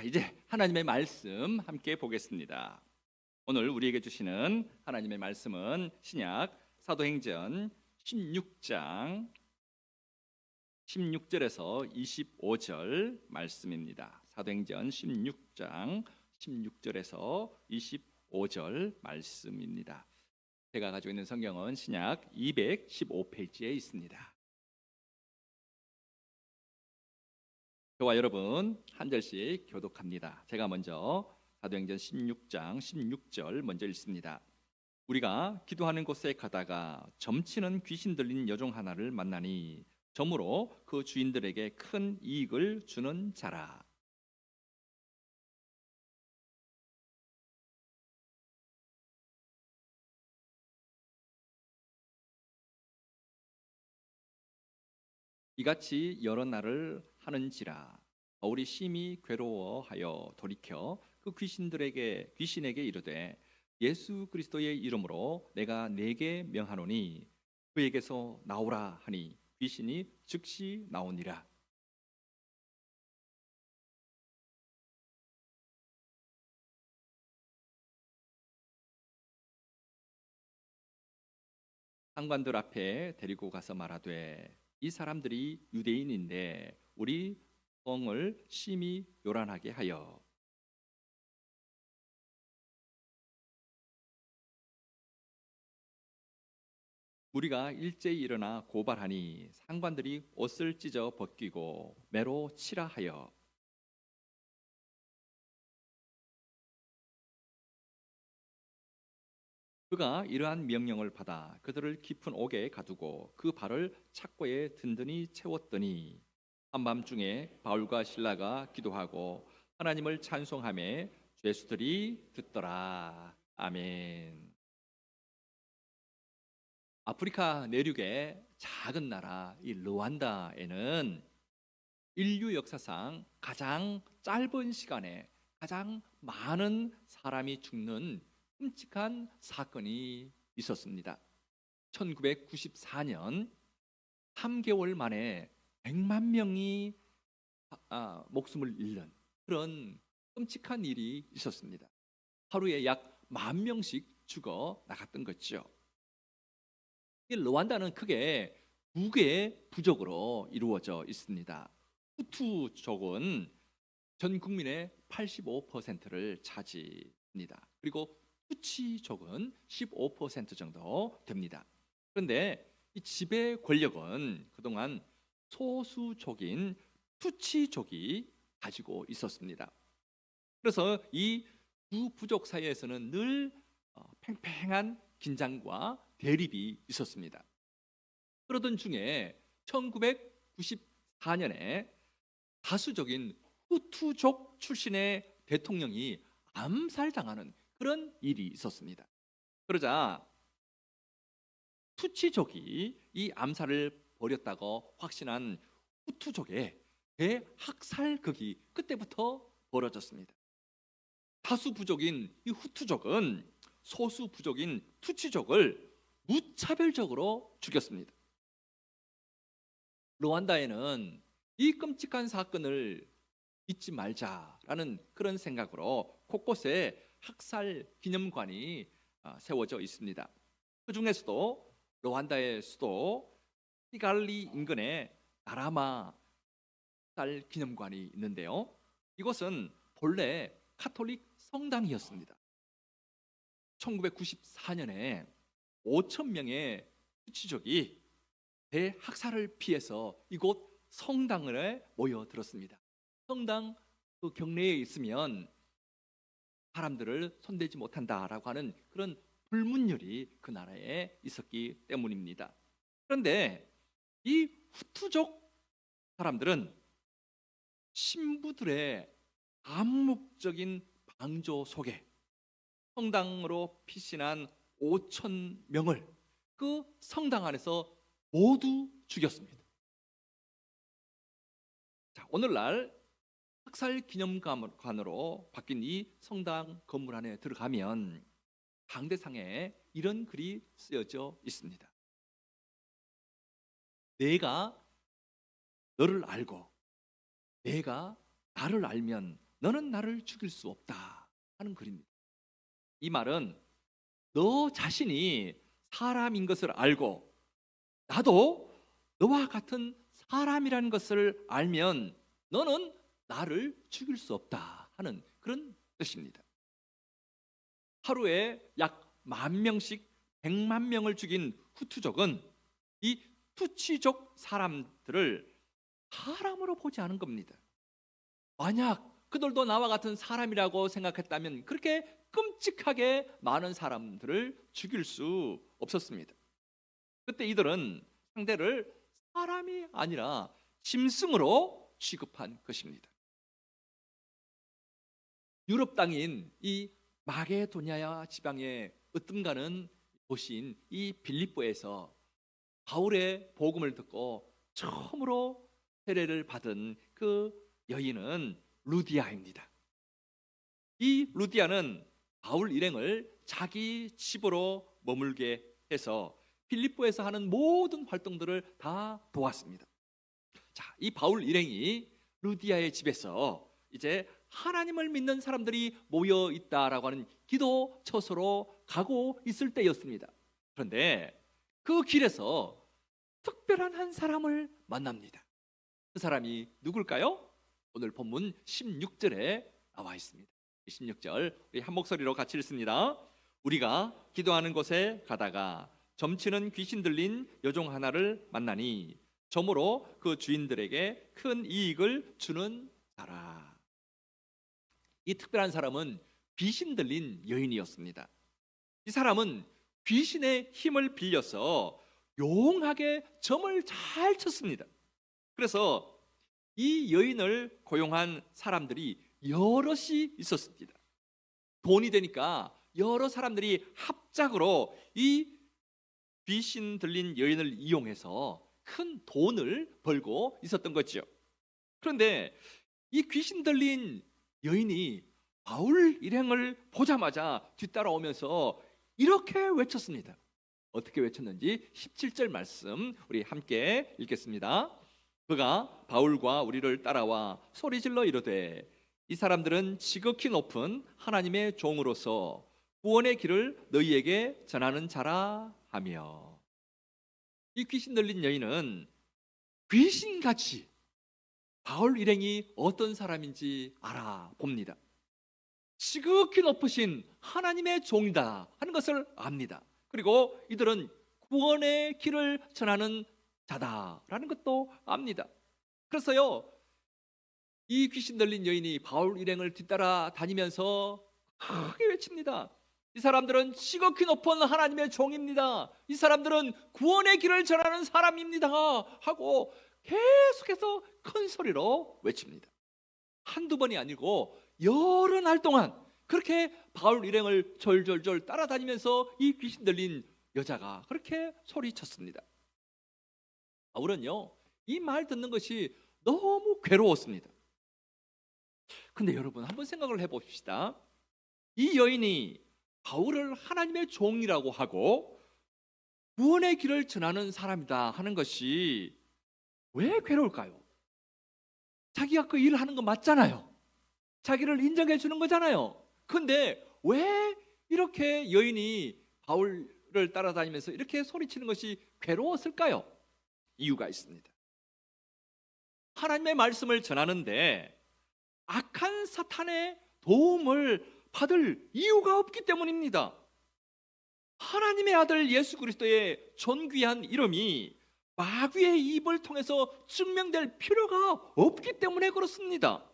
자, 이제 하나님의 말씀 함께 보겠습니다. 오늘 우리에게 주시는 하나님의 말씀은 신약 사도행전 16장 16절에서 25절 말씀입니다. 사도행전 16장 16절에서 25절 말씀입니다. 제가 가지고 있는 성경은 신약 215페이지에 있습니다. 저와 여러분 한 절씩 교독합니다. 제가 먼저 사도행전 16장 16절 먼저 읽습니다. 우리가 기도하는 곳에 가다가 점치는 귀신 들린 여종 하나를 만나니 점으로 그 주인들에게 큰 이익을 주는 자라. 이같이 여러 날을 하는지라. 바울이 심히 괴로워하여 돌이켜 그 귀신들에게 귀신에게 이르되 예수 그리스도의 이름으로 내가 내게 명하노니 그에게서 나오라 하니 귀신이 즉시 나오니라. 상관들 앞에 데리고 가서 말하되 이 사람들이 유대인인데 우리 성을 심히 요란하게 하여. 우리가 일제히 일어나 고발하니 상관들이 옷을 찢어 벗기고 매로 치라 하여 그가 이러한 명령을 받아 그들을 깊은 옥에 가두고 그 발을 착고에 든든히 채웠더니 한밤중에 바울과 신라가 기도하고 하나님을 찬송하며 죄수들이 듣더라. 아멘. 아프리카 내륙의 작은 나라 이 르완다에는 인류 역사상 가장 짧은 시간에 가장 많은 사람이 죽는 끔찍한 사건이 있었습니다. 1994년 3개월 만에 100만 명이 아, 목숨을 잃는 그런 끔찍한 일이 있었습니다. 하루에 약 만 명씩 죽어 나갔던 거죠. 이 르완다는 크게 두 개의 부족으로 이루어져 있습니다. 후투족은 전 국민의 85%를 차지합니다. 그리고 투치족은 15% 정도 됩니다. 그런데 이 지배 권력은 그동안 소수족인 투치족이 가지고 있었습니다. 그래서 이 두 부족 사이에서는 늘 어, 팽팽한 긴장과 대립이 있었습니다. 그러던 중에 1994년에 다수적인 후투족 출신의 대통령이 암살당하는 그런 일이 있었습니다. 그러자 투치족이 이 암살을 벌였다고 확신한 후투족의 대학살극이 그때부터 벌어졌습니다. 다수 부족인 이 후투족은 소수 부족인 투치족을 무차별적으로 죽였습니다. 르완다에는 이 끔찍한 사건을 잊지 말자라는 그런 생각으로 곳곳에 학살 기념관이 아, 세워져 있습니다. 그 중에서도 르완다의 수도 히갈리 인근에 나라마 살 기념관이 있는데요. 이곳은 본래 카톨릭 성당이었습니다. 1994년에 5천 명의 수치족이 대학살을 피해서 이곳 성당에 모여들었습니다. 성당 그 경내에 있으면 사람들을 손대지 못한다라고 하는 그런 불문율이 그 나라에 있었기 때문입니다. 그런데 이 후투족 사람들은 신부들의 암묵적인 방조 속에 성당으로 피신한 5천 명을 그 성당 안에서 모두 죽였습니다. 자, 오늘날 학살 기념관으로 바뀐 이 성당 건물 안에 들어가면 방대상에 이런 글이 쓰여져 있습니다. 내가 너를 알고 내가 나를 알면 너는 나를 죽일 수 없다 하는 글입니다. 이 말은 너 자신이 사람인 것을 알고 나도 너와 같은 사람이라는 것을 알면 너는 나를 죽일 수 없다 하는 그런 뜻입니다. 하루에 약 만 명씩 백만 명을 죽인 후투족은 이 투치족 사람들을 사람으로 보지 않은 겁니다. 만약 그들도 나와 같은 사람이라고 생각했다면 그렇게 끔찍하게 많은 사람들을 죽일 수 없었습니다. 그때 이들은 상대를 사람이 아니라 짐승으로 취급한 것입니다. 유럽 땅인 이 마게도냐야 지방의 으뜸가는 도시인 이 빌립보에서 바울의 복음을 듣고 처음으로 세례를 받은 그 여인은 루디아입니다. 이 루디아는 바울 일행을 자기 집으로 머물게 해서 필리포에서 하는 모든 활동들을 다 도왔습니다. 자, 이 바울 일행이 루디아의 집에서 이제 하나님을 믿는 사람들이 모여 있다라고 하는 기도 처소로 가고 있을 때였습니다. 그런데 그 길에서 특별한 한 사람을 만납니다. 그 사람이 누굴까요? 오늘 본문 16절에 나와 있습니다. 16절 우리 한 목소리로 같이 읽습니다. 우리가 기도하는 곳에 가다가 점치는 귀신 들린 여종 하나를 만나니 점으로 그 주인들에게 큰 이익을 주는 자라. 이 특별한 사람은 귀신 들린 여인이었습니다. 이 사람은 귀신의 힘을 빌려서 용하게 점을 잘 쳤습니다. 그래서 이 여인을 고용한 사람들이 여럿이 있었습니다. 돈이 되니까 여러 사람들이 합작으로 이 귀신 들린 여인을 이용해서 큰 돈을 벌고 있었던 거죠. 그런데 이 귀신 들린 여인이 바울 일행을 보자마자 뒤따라오면서 이렇게 외쳤습니다. 어떻게 외쳤는지 17절 말씀 우리 함께 읽겠습니다. 그가 바울과 우리를 따라와 소리질러 이르되 이 사람들은 지극히 높은 하나님의 종으로서 구원의 길을 너희에게 전하는 자라 하며 이 귀신 들린 여인은 귀신같이 바울 일행이 어떤 사람인지 알아봅니다. 지극히 높으신 하나님의 종이다 하는 것을 압니다. 그리고 이들은 구원의 길을 전하는 자다라는 것도 압니다. 그래서요, 이 귀신 들린 여인이 바울 일행을 뒤따라 다니면서 크게 외칩니다. 이 사람들은 지극히 높은 하나님의 종입니다. 이 사람들은 구원의 길을 전하는 사람입니다. 하고 계속해서 큰 소리로 외칩니다. 한두 번이 아니고 여러 날 동안 그렇게 바울 일행을 절절절 따라다니면서 이 귀신 들린 여자가 그렇게 소리쳤습니다. 바울은요, 이 말 듣는 것이 너무 괴로웠습니다. 근데 여러분 한번 생각을 해봅시다. 이 여인이 바울을 하나님의 종이라고 하고 구원의 길을 전하는 사람이다 하는 것이 왜 괴로울까요? 자기가 그 일을 하는 거 맞잖아요. 자기를 인정해 주는 거잖아요. 근데 왜 이렇게 여인이 바울을 따라다니면서 이렇게 소리치는 것이 괴로웠을까요? 이유가 있습니다. 하나님의 말씀을 전하는데 악한 사탄의 도움을 받을 이유가 없기 때문입니다. 하나님의 아들 예수 그리스도의 존귀한 이름이 마귀의 입을 통해서 증명될 필요가 없기 때문에 그렇습니다.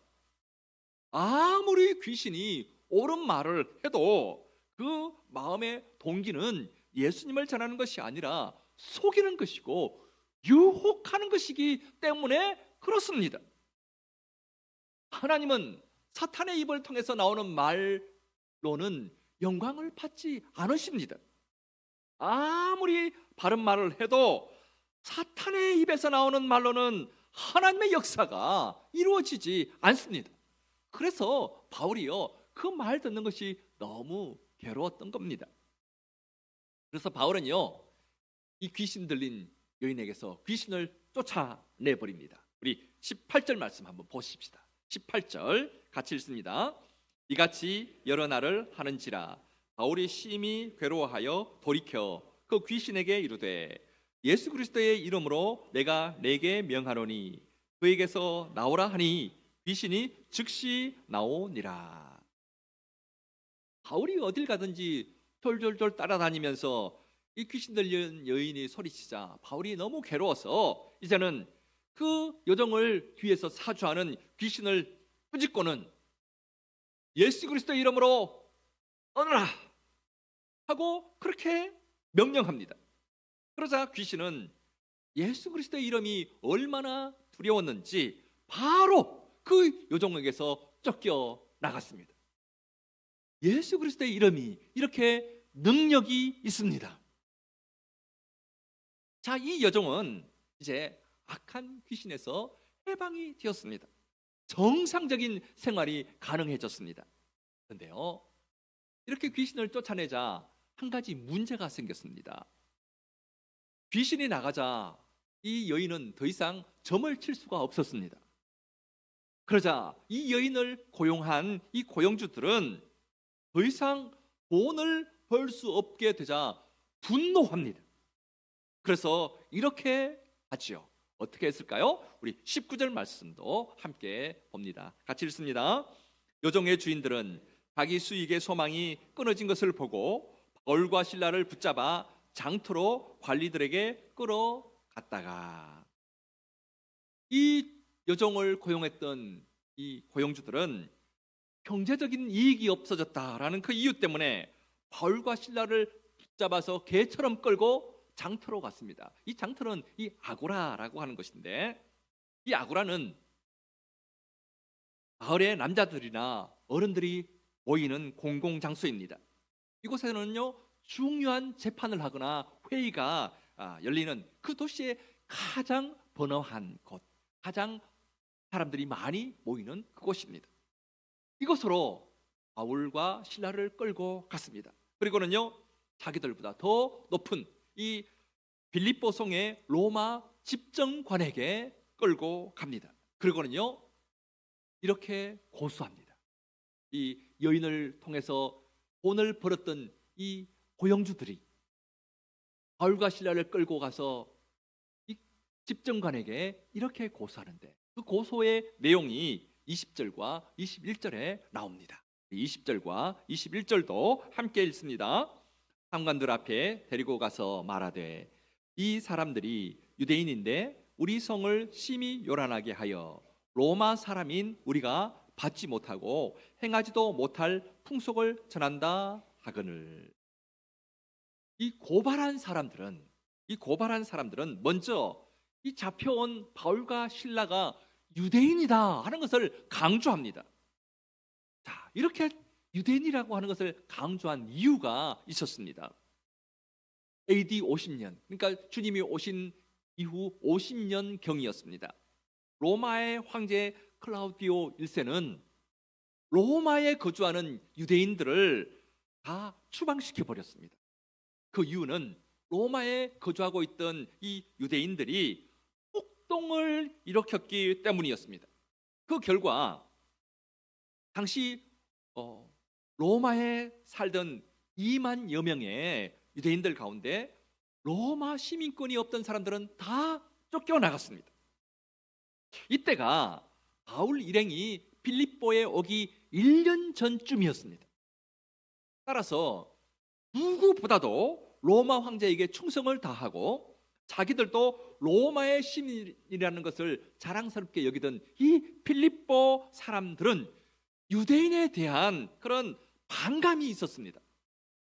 아무리 귀신이 옳은 말을 해도 그 마음의 동기는 예수님을 전하는 것이 아니라 속이는 것이고 유혹하는 것이기 때문에 그렇습니다. 하나님은 사탄의 입을 통해서 나오는 말로는 영광을 받지 않으십니다. 아무리 바른 말을 해도 사탄의 입에서 나오는 말로는 하나님의 역사가 이루어지지 않습니다. 그래서 바울이요 그 말 듣는 것이 너무 괴로웠던 겁니다. 그래서 바울은요 이 귀신 들린 여인에게서 귀신을 쫓아내 버립니다. 우리 18절 말씀 한번 보십시다. 18절 같이 읽습니다. 이같이 여러 날을 하는지라 바울이 심히 괴로워하여 돌이켜 그 귀신에게 이르되 예수 그리스도의 이름으로 내가 내게 명하노니 그에게서 나오라 하니 귀신이 즉시 나오니라. 바울이 어딜 가든지 졸졸졸 따라다니면서 이 귀신 들린 여인이 소리치자 바울이 너무 괴로워서 이제는 그 여정을 뒤에서 사주하는 귀신을 꾸짖고는 예수 그리스도 이름으로 떠나라 하고 그렇게 명령합니다. 그러자 귀신은 예수 그리스도의 이름이 얼마나 두려웠는지 바로 그 요정에게서 쫓겨 나갔습니다. 예수 그리스도의 이름이 이렇게 능력이 있습니다. 자, 이 여종은 이제 악한 귀신에서 해방이 되었습니다. 정상적인 생활이 가능해졌습니다. 그런데요, 이렇게 귀신을 쫓아내자 한 가지 문제가 생겼습니다. 귀신이 나가자 이 여인은 더 이상 점을 칠 수가 없었습니다. 그러자 이 여인을 고용한 이 고용주들은 더 이상 돈을 벌 수 없게 되자 분노합니다. 그래서 이렇게 하지요. 어떻게 했을까요? 우리 19절 말씀도 함께 봅니다. 같이 읽습니다. 요정의 주인들은 자기 수익의 소망이 끊어진 것을 보고 바울과 신라를 붙잡아 장터로 관리들에게 끌어갔다가 이 여종을 고용했던 이 고용주들은 경제적인 이익이 없어졌다라는 그 이유 때문에 바울과 신라를 붙잡아서 개처럼 끌고 장터로 갔습니다. 이 장터는 이 아고라라고 하는 것인데 이 아고라는 마을의 남자들이나 어른들이 모이는 공공 장소입니다. 이곳에는요 중요한 재판을 하거나 회의가 아, 열리는 그 도시의 가장 번화한 곳, 가장 사람들이 많이 모이는 그곳입니다. 이곳으로 바울과 신라를 끌고 갔습니다. 그리고는요 자기들보다 더 높은 이 빌립보 성의 로마 집정관에게 끌고 갑니다. 그리고는요 이렇게 고소합니다. 이 여인을 통해서 돈을 벌었던 이 고용주들이 바울과 신라를 끌고 가서 이 집정관에게 이렇게 고소하는데 그 고소의 내용이 20절과 21절에 나옵니다. 20절과 21절도 함께 읽습니다. 상관들 앞에 데리고 가서 말하되 이 사람들이 유대인인데 우리 성을 심히 요란하게 하여 로마 사람인 우리가 받지 못하고 행하지도 못할 풍속을 전한다 하거늘 이 고발한 사람들은 이 고발한 사람들은 먼저 이 잡혀온 바울과 신라가 유대인이다 하는 것을 강조합니다. 자, 이렇게 유대인이라고 하는 것을 강조한 이유가 있었습니다. AD 50년, 그러니까 주님이 오신 이후 50년 경이었습니다. 로마의 황제 클라우디오 1세는 로마에 거주하는 유대인들을 다 추방시켜 버렸습니다. 그 이유는 로마에 거주하고 있던 이 유대인들이 폭동을 일으켰기 때문이었습니다. 그 결과 당시 어, 로마에 살던 2만여 명의 유대인들 가운데 로마 시민권이 없던 사람들은 다 쫓겨나갔습니다. 이때가 바울 일행이 빌립보에 오기 1년 전쯤이었습니다. 따라서 누구보다도 로마 황제에게 충성을 다하고 자기들도 로마의 시민이라는 것을 자랑스럽게 여기던 이 필립보 사람들은 유대인에 대한 그런 반감이 있었습니다.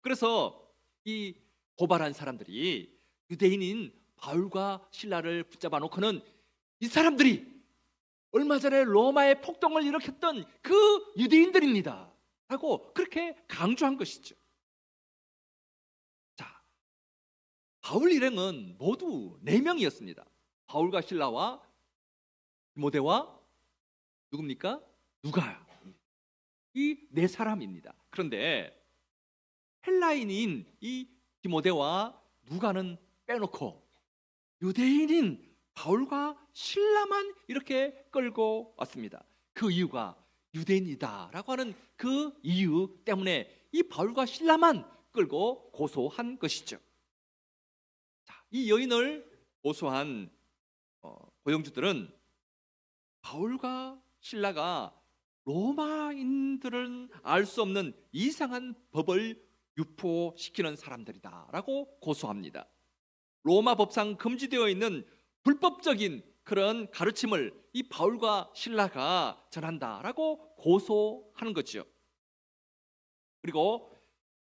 그래서 이 고발한 사람들이 유대인인 바울과 신라를 붙잡아 놓고는 이 사람들이 얼마 전에 로마의 폭동을 일으켰던 그 유대인들입니다. 하고 그렇게 강조한 것이죠. 바울 일행은 모두 네 명이었습니다. 바울과 신라와 디모데와 누굽니까? 누가? 이네 사람입니다. 그런데 헬라인인 이 디모데와 누가는 빼놓고 유대인인 바울과 신라만 이렇게 끌고 왔습니다. 그 이유가 유대인이다라고 하는 그 이유 때문에 이 바울과 신라만 끌고 고소한 것이죠. 자, 이 여인을 고소한 어, 고용주들은 바울과 신라가 로마인들은 알 수 없는 이상한 법을 유포시키는 사람들이다라고 고소합니다. 로마 법상 금지되어 있는 불법적인 그런 가르침을 이 바울과 신라가 전한다라고 고소하는 거죠. 그리고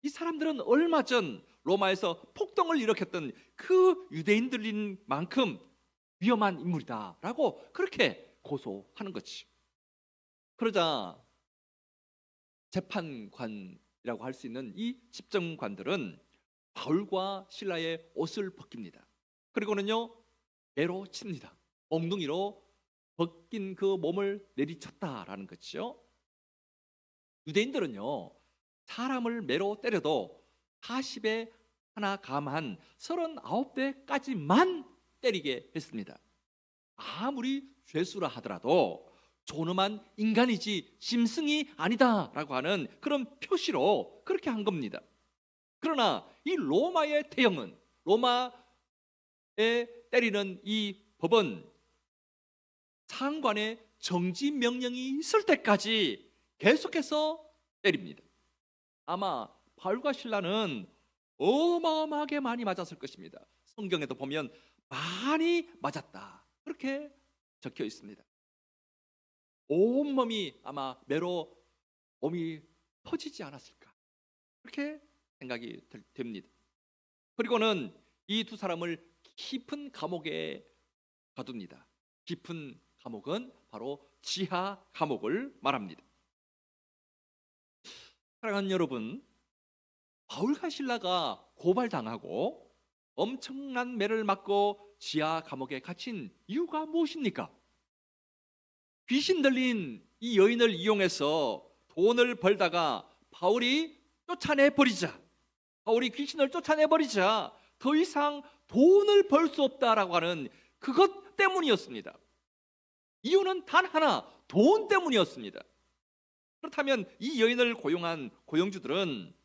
이 사람들은 얼마 전 로마에서 폭동을 일으켰던 그 유대인들인 만큼 위험한 인물이다라고 그렇게 고소하는 거지. 그러자 재판관이라고 할 수 있는 이 집정관들은 바울과 신라의 옷을 벗깁니다. 그리고는요 매로 칩니다. 엉덩이로 벗긴 그 몸을 내리쳤다라는 거죠. 유대인들은요 사람을 매로 때려도 40에 하나 감한 39대까지만 때리게 했습니다. 아무리 죄수라 하더라도 존엄한 인간이지 짐승이 아니다라고 하는 그런 표시로 그렇게 한 겁니다. 그러나 이 로마의 태형은 로마에 때리는 이 법은 상관의 정지 명령이 있을 때까지 계속해서 때립니다. 아마 바울과 신라는 어마어마하게 많이 맞았을 것입니다. 성경에도 보면 많이 맞았다. 그렇게 적혀 있습니다. 온몸이 아마 매로 몸이 터지지 않았을까. 그렇게 생각이 들- 됩니다. 그리고는 이 두 사람을 깊은 감옥에 가둡니다. 깊은 감옥은 바로 지하 감옥을 말합니다. 사랑하는 여러분, 바울과 신라가 고발당하고 엄청난 매를 맞고 지하 감옥에 갇힌 이유가 무엇입니까? 귀신 들린 이 여인을 이용해서 돈을 벌다가 바울이 쫓아내 버리자. 바울이 귀신을 쫓아내 버리자. 더 이상 돈을 벌 수 없다라고 하는 그것 때문이었습니다. 이유는 단 하나, 돈 때문이었습니다. 그렇다면 이 여인을 고용한 고용주들은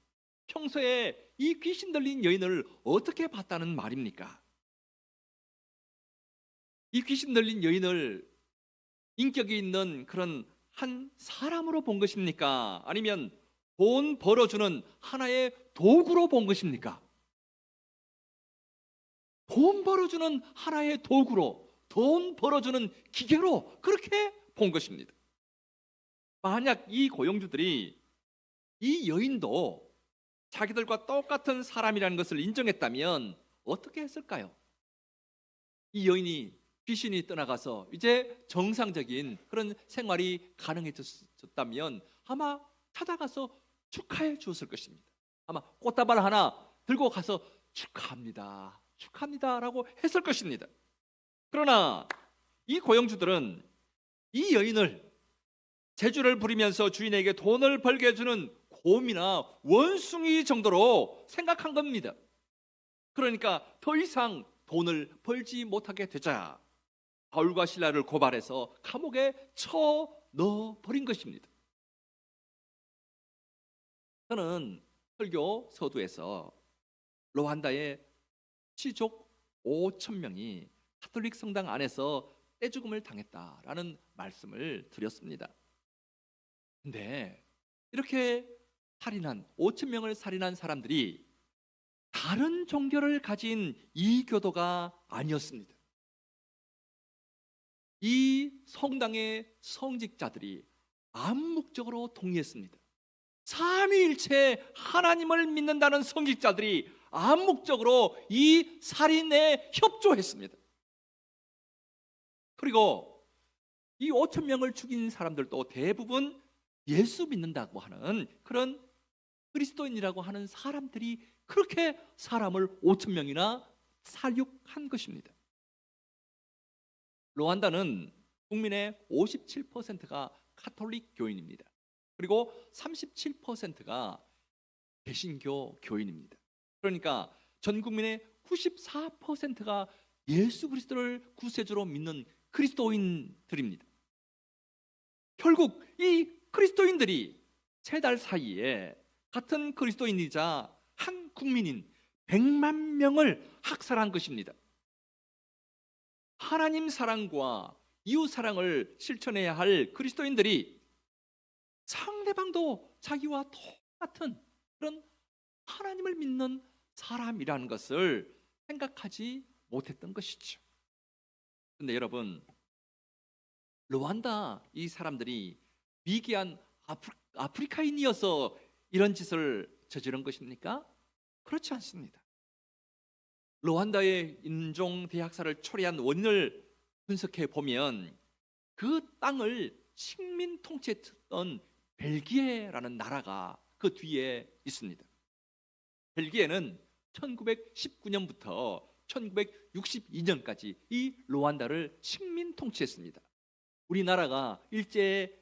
평소에 이 귀신 들린 여인을 어떻게 봤다는 말입니까? 이 귀신 들린 여인을 인격이 있는 그런 한 사람으로 본 것입니까? 아니면 돈 벌어주는 하나의 도구로 본 것입니까? 돈 벌어주는 하나의 도구로, 돈 벌어주는 기계로 그렇게 본 것입니다. 만약 이 고용주들이 이 여인도 자기들과 똑같은 사람이라는 것을 인정했다면 어떻게 했을까요? 이 여인이 귀신이 떠나가서 이제 정상적인 그런 생활이 가능해졌다면 아마 찾아가서 축하해 주었을 것입니다. 아마 꽃다발 하나 들고 가서 축하합니다. 축하합니다라고 했을 것입니다. 그러나 이 고용주들은 이 여인을 재주를 부리면서 주인에게 돈을 벌게 해주는 곰이나 원숭이 정도로 생각한 겁니다. 그러니까 더 이상 돈을 벌지 못하게 되자 바울과 신라를 고발해서 감옥에 쳐 넣어 버린 것입니다. 저는 설교 서두에서 로한다의 시족 5천 명이 카톨릭 성당 안에서 떼죽음을 당했다라는 말씀을 드렸습니다. 근데 이렇게 살인한 5천 명을 살인한 사람들이 다른 종교를 가진 이교도가 아니었습니다. 이 성당의 성직자들이 암묵적으로 동의했습니다. 삼위일체 하나님을 믿는다는 성직자들이 암묵적으로 이 살인에 협조했습니다. 그리고 이 5천 명을 죽인 사람들도 대부분 예수 믿는다고 하는 그런 그리스도인이라고 하는 사람들이 그렇게 사람을 5천 명이나 살육한 것입니다. 로안다는 국민의 57%가 카톨릭 교인입니다. 그리고 37%가 개신교 교인입니다. 그러니까 전 국민의 94%가 예수 그리스도를 구세주로 믿는 그리스도인들입니다. 결국 이 그리스도인들이 세 달 사이에 같은 그리스도인이자 한 국민인 100만 명을 학살한 것입니다. 하나님 사랑과 이웃 사랑을 실천해야 할 그리스도인들이 상대방도 자기와 똑같은 그런 하나님을 믿는 사람이라는 것을 생각하지 못했던 것이죠. 근데 여러분, 르완다 이 사람들이 미개한 아프, 아프리카인이어서 이런 짓을 저지른 것입니까? 그렇지 않습니다. 르완다의 인종 대학살을 초래한 원인을 분석해 보면 그 땅을 식민 통치했던 벨기에라는 나라가 그 뒤에 있습니다. 벨기에는 1919년부터 1962년까지 이 루안다를 식민 통치했습니다. 우리나라가 일제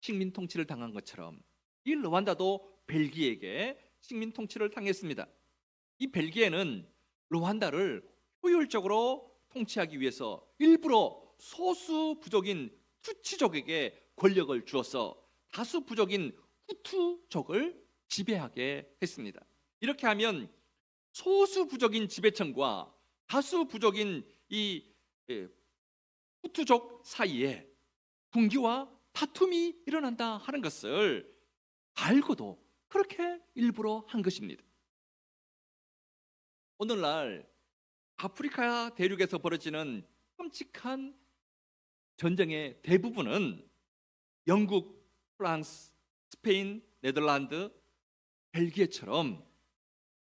식민 통치를 당한 것처럼 이 루안다도 벨기에에게 식민 통치를 당했습니다. 이 벨기에는 루안다를 효율적으로 통치하기 위해서 일부러 소수 부족인 투치족에게 권력을 주어서 다수 부족인 후투족을 지배하게 했습니다. 이렇게 하면 소수 부족인 지배층과 다수 부족인 이 예, 후투족 사이에 분기와 다툼이 일어난다 하는 것을 알고도 그렇게 일부러 한 것입니다. 오늘날 아프리카 대륙에서 벌어지는 끔찍한 전쟁의 대부분은 영국, 프랑스, 스페인, 네덜란드, 벨기에처럼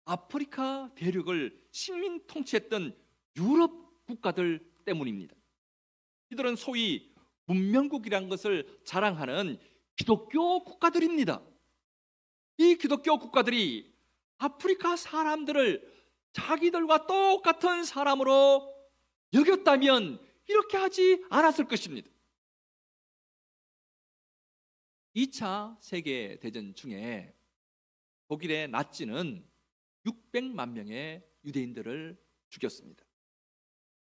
아프리카 대륙을 식민 통치했던 유럽 국가들 때문입니다. 이들은 소위 문명국이란 것을 자랑하는 기독교 국가들입니다. 이 기독교 국가들이 아프리카 사람들을 자기들과 똑같은 사람으로 여겼다면 이렇게 하지 않았을 것입니다. 2차 세계 대전 중에 독일의 나치는 600만 명의 유대인들을 죽였습니다.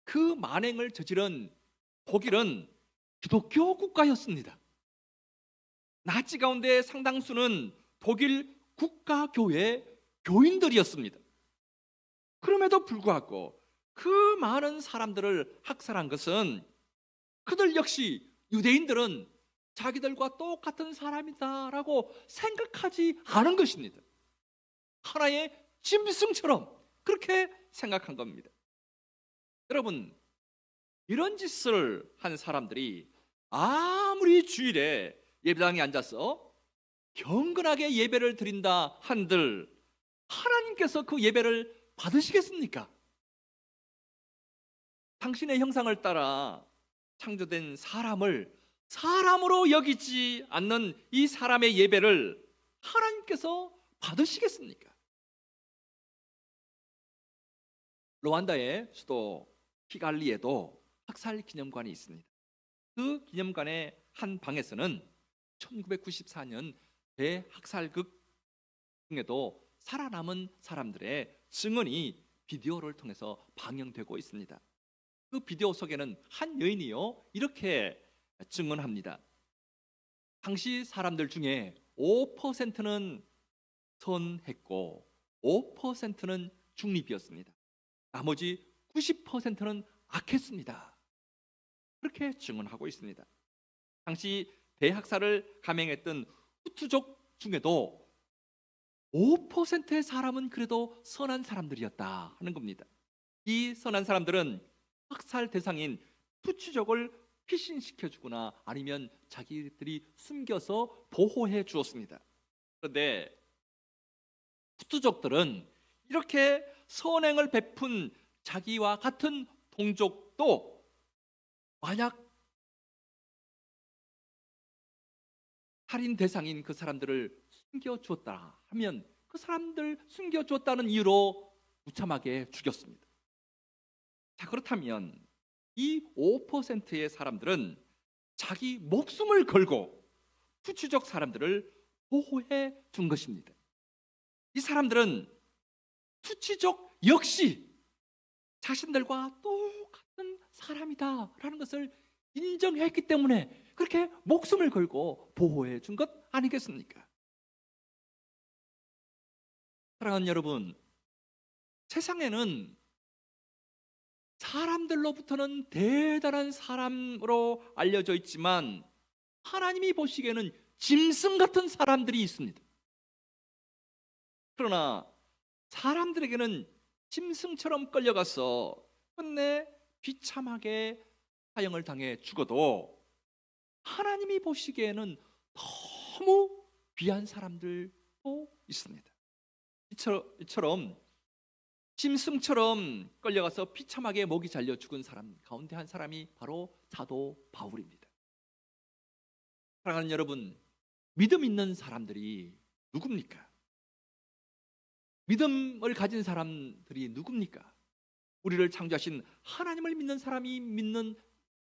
그 만행을 저지른 독일은 기독교 국가였습니다. 나치 가운데 상당수는 독일 국가교회 교인들이었습니다. 그럼에도 불구하고 그 많은 사람들을 학살한 것은 그들 역시 유대인들은 자기들과 똑같은 사람이다라고 생각하지 않은 것입니다. 하나의 짐승처럼 그렇게 생각한 겁니다. 여러분, 이런 짓을 한 사람들이 아무리 주일에 예배당에 앉아서 경건하게 예배를 드린다 한들 하나님께서 그 예배를 받으시겠습니까? 당신의 형상을 따라 창조된 사람을 사람으로 여기지 않는 이 사람의 예배를 하나님께서 받으시겠습니까? 루안다의 수도 키갈리에도 학살 기념관이 있습니다. 그 기념관의 한 방에서는 1994년 대학살극 중에도 살아남은 사람들의 증언이 비디오를 통해서 방영되고 있습니다. 그 비디오 속에는 한 여인이요 이렇게 증언합니다. 당시 사람들 중에 5%는 선했고 5%는 중립이었습니다. 나머지 90%는 악했습니다. 그렇게 증언하고 있습니다. 당시 대학살을 감행했던 후투족 중에도 5%의 사람은 그래도 선한 사람들이었다 하는 겁니다. 이 선한 사람들은 학살 대상인 투치족을 피신시켜 주거나 아니면 자기들이 숨겨서 보호해 주었습니다. 그런데 후투족들은 이렇게 선행을 베푼 자기와 같은 동족도 만약 살인 대상인 그 사람들을 숨겨주었다 하면 그 사람들 숨겨주었다는 이유로 무참하게 죽였습니다. 자, 그렇다면 이 5%의 사람들은 자기 목숨을 걸고 후추적 사람들을 보호해 준 것입니다. 이 사람들은 투치족 역시 자신들과 똑같은 사람이다라는 것을 인정했기 때문에 그렇게 목숨을 걸고 보호해 준 것 아니겠습니까? 사랑하는 여러분, 세상에는 사람들로부터는 대단한 사람으로 알려져 있지만 하나님이 보시기에는 짐승 같은 사람들이 있습니다. 그러나 사람들에게는 짐승처럼 끌려가서 끝내 비참하게 사형을 당해 죽어도 하나님이 보시기에는 너무 귀한 사람들도 있습니다. 이처럼, 짐승처럼 끌려가서 비참하게 목이 잘려 죽은 사람 가운데 한 사람이 바로 사도 바울입니다. 사랑하는 여러분, 믿음 있는 사람들이 누굽니까? 믿음을 가진 사람들이 누굽니까? 우리를 창조하신 하나님을 믿는 사람이 믿는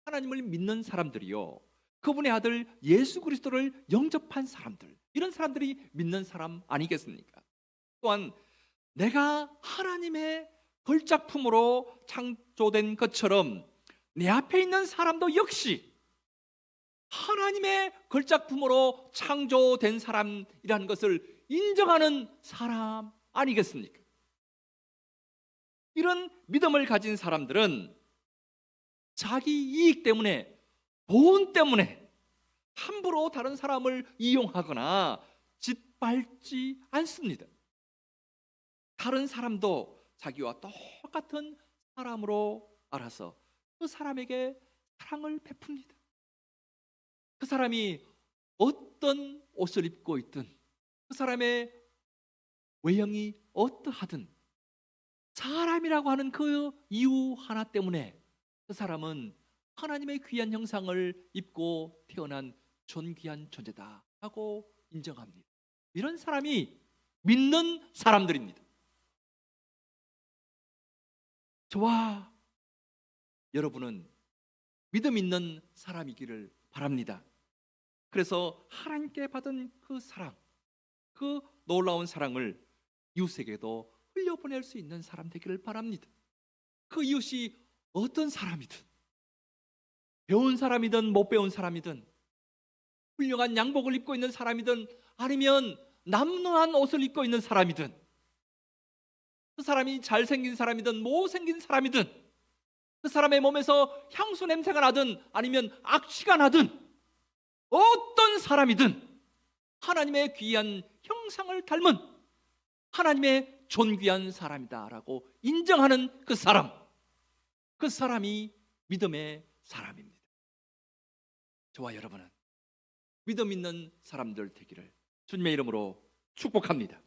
하나님을 믿는 사람들이요. 그분의 아들 예수 그리스도를 영접한 사람들. 이런 사람들이 믿는 사람 아니겠습니까? 또한 내가 하나님의 걸작품으로 창조된 것처럼 내 앞에 있는 사람도 역시 하나님의 걸작품으로 창조된 사람이라는 것을 인정하는 사람 아니겠습니까? 이런 믿음을 가진 사람들은 자기 이익 때문에 돈 때문에 함부로 다른 사람을 이용하거나 짓밟지 않습니다. 다른 사람도 자기와 똑같은 사람으로 알아서 그 사람에게 사랑을 베풉니다. 그 사람이 어떤 옷을 입고 있든 그 사람의 외형이 어떠하든 사람이라고 하는 그 이유 하나 때문에 그 사람은 하나님의 귀한 형상을 입고 태어난 존귀한 존재다 하고 인정합니다. 이런 사람이 믿는 사람들입니다. 저와 여러분은 믿음 있는 사람이기를 바랍니다. 그래서 하나님께 받은 그 사랑, 그 놀라운 사랑을 이웃에게도 흘려보낼 수 있는 사람 되기를 바랍니다. 그 이웃이 어떤 사람이든, 배운 사람이든 못 배운 사람이든, 훌륭한 양복을 입고 있는 사람이든, 아니면 남루한 옷을 입고 있는 사람이든, 그 사람이 잘생긴 사람이든 못생긴 사람이든, 그 사람의 몸에서 향수 냄새가 나든 아니면 악취가 나든, 어떤 사람이든 하나님의 귀한 형상을 닮은 하나님의 존귀한 사람이다라고 인정하는 그 사람, 그 사람이 믿음의 사람입니다. 저와 여러분은 믿음 있는 사람들 되기를 주님의 이름으로 축복합니다.